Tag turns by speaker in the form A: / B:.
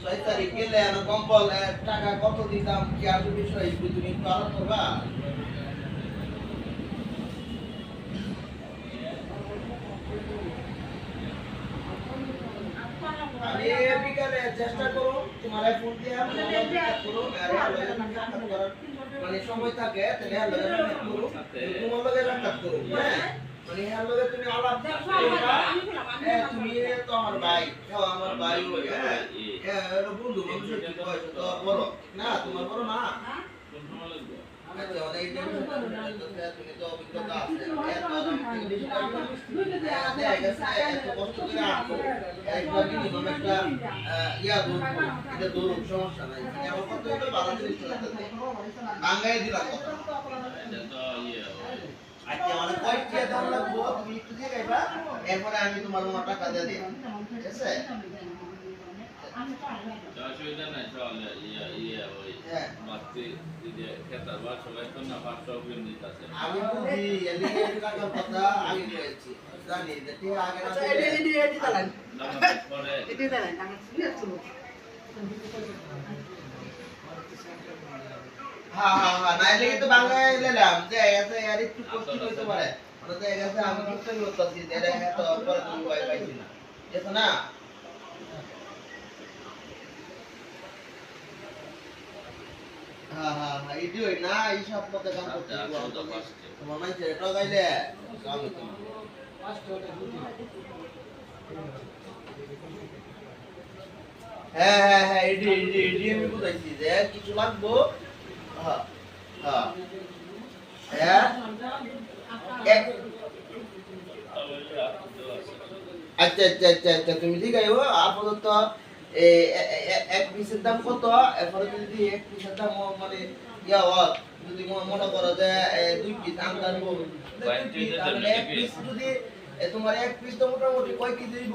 A: ছয় তারিখ গেলে আমি কম্বল টাকা কত দিতাম কি আসবে বিষয় একটু তুমি একটু আলাপ করবা? বিকালে চেষ্টা করো তোমার ফোন দিয়ে করো লগে contact করার মানে সময় থাকে তাহলে তোমার লগে করো হ্যাঁ? মানে লগে তুমি আলাপ হ্যাঁ তো আমার ভাই হ্যাঁ আমার ভাই হ্যাঁ। হ্যাঁ বন্ধু তো বড়। না তোমার বড় না। তো অভিজ্ঞতা আছে। সমস্যা নাই। জিনিস বাঙ্গাই দিলাম কথা আচ্ছা মানে কয়েকটা দাম লাগবো তুমি একটু দিয়ে গাইবা এরপরে আমি তোমার মনে টাকা দিয়ে দিই। ঠিক আছে?
B: ইয়া ইয়া
A: হ্যাঁ।
B: না দিতেছে
A: আমি বুঝি আমি জানি না হ্যাঁ হ্যাঁ হ্যাঁ নাইলে কিন্তু বাংলায় নিলাম যে এতে আর একটু কষ্ট হইতে পারে। আমি যে এটা এত পরে তুমি ভয় পাইছি না। ঠিক না? হ্যাঁ হ্যাঁ হ্যাঁ এটি ওই না এই সব মতে কাম করতে
B: আচ্ছা। আচ্ছা, তো
A: কাম না। হ্যাঁ হ্যাঁ হ্যাঁ এটি এটি এটি আমি বুঝাইছি যে কিছু লাগবো। আচ্ছা আচ্ছা আচ্ছা তুমি ঠিক আছে আপাতত এক পিসের দাম কত? এরপরে যদি এক পিসের দাম মানে ইয়া হয় যদি মনে করো যে দুই পিস আমি জানব পিস তাহলে এক পিস যদি তোমার এক পিস তো মোটামুটি কয় কেজি দিব?